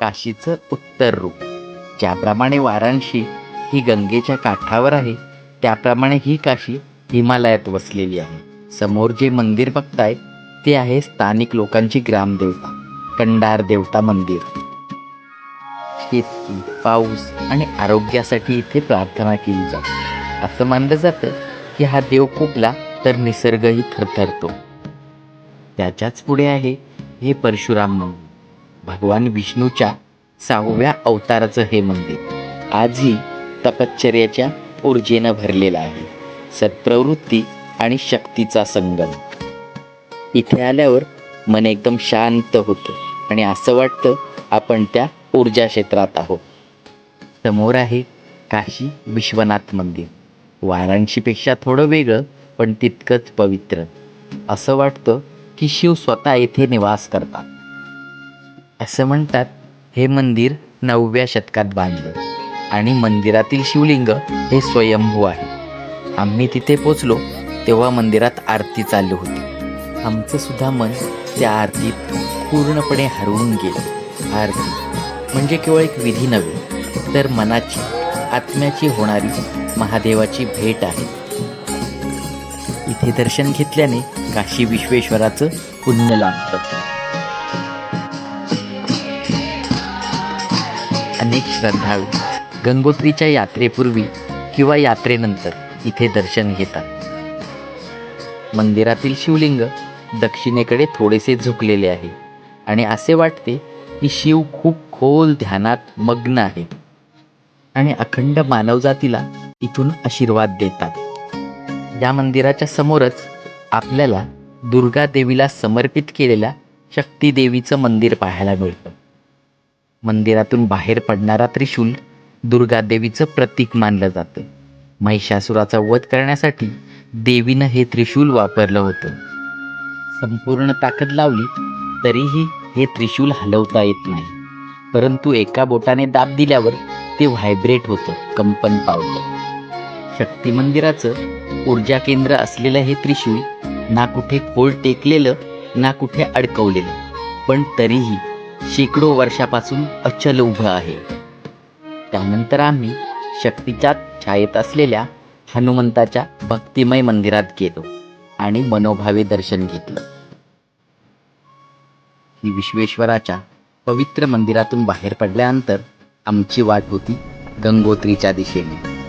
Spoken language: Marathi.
काशीचं उत्तर रूप. ज्याप्रमाणे वाराणसी ही गंगेच्या काठावर आहे त्याप्रमाणे ही काशी हिमालयात वसलेली आहे. समोर जे मंदिर बघताय ते आहे स्थानिक लोकांची ग्रामदेवता कंडार देवता मंदिर. शेती पाऊस आणि आरोग्यासाठी इथे प्रार्थना केली जाते. असं मानलं जातं की हा देव फुकला तर निसर्गही थरथरतो. त्याच्याच पुढे आहे हे परशुराम मंदिर. भगवान विष्णूच्या सहाव्या अवताराचं हे मंदिर आजही तपश्चर्याच्या ऊर्जेनं भरलेलं आहे. सत्प्रवृत्ती आणि शक्तीचा संगम. इथे आल्यावर मन एकदम शांत होतं आणि असं वाटतं आपण त्या ऊर्जा क्षेत्रात आहोत. समोर आहे काशी विश्वनाथ मंदिर. वाराणसीपेक्षा थोडं वेगळं पण तितकंच पवित्र. असं वाटतं की शिव स्वतः येथे निवास करतात. असं म्हणतात हे मंदिर नवव्या शतकात बांधलं आणि मंदिरातील शिवलिंग हे स्वयंभू आहे. आम्ही तिथे पोचलो तेव्हा मंदिरात आरती चालू होती. आमचं सुद्धा मन त्या आरतीत पूर्णपणे हरवून गेलं. आरती म्हणजे केवळ एक विधी नव्हे तर मनाची आत्म्याची होणारी महादेवाची भेट आहे. इथे दर्शन घेतल्याने काशी विश्वेश्वराचं पुण्य लाभतं. अनेक श्रद्धाळू. गंगोत्रीच्या यात्रेपूर्वी किंवा यात्रेनंतर इथे दर्शन घेतात. मंदिरातील शिवलिंग दक्षिणेकडे थोडेसे झुकलेले आहे आणि असे वाटते की शिव खूप खोल ध्यानात मग्न आहे आणि अखंड मानवजातीला इथून आशीर्वाद देतात. या मंदिराच्या समोरच आपल्याला दुर्गा देवीला समर्पित केलेल्या शक्ती देवीचं मंदिर पाहायला मिळतं. मंदिरातून बाहेर पडणारा त्रिशूल दुर्गादेवीचं प्रतीक मानलं जातं. महिषासुराचा वध करण्यासाठी देवीनं हे त्रिशूल वापरलं होतं. संपूर्ण ताकद लावली तरीही हे त्रिशूल हलवता येत नाही. परंतु एका बोटाने दाब दिल्यावर ते व्हायब्रेट होतं कंपन पावलं. शक्ती मंदिराचं ऊर्जा केंद्र असलेलं हे त्रिशूल ना कुठे खोल टेकलेलं ना कुठे अडकवलेलं. पण तरीही शेकडो वर्षापासून अचल उभं आहे. त्यानंतर आम्ही शक्तीच्या छायेत असलेल्या हनुमंताच्या भक्तिमय मंदिरात गेलो आणि मनोभावे दर्शन घेतलं. ही विश्वेश्वराच्या पवित्र मंदिरातून बाहेर पडल्यानंतर आमची वाट होती गंगोत्रीच्या दिशेने.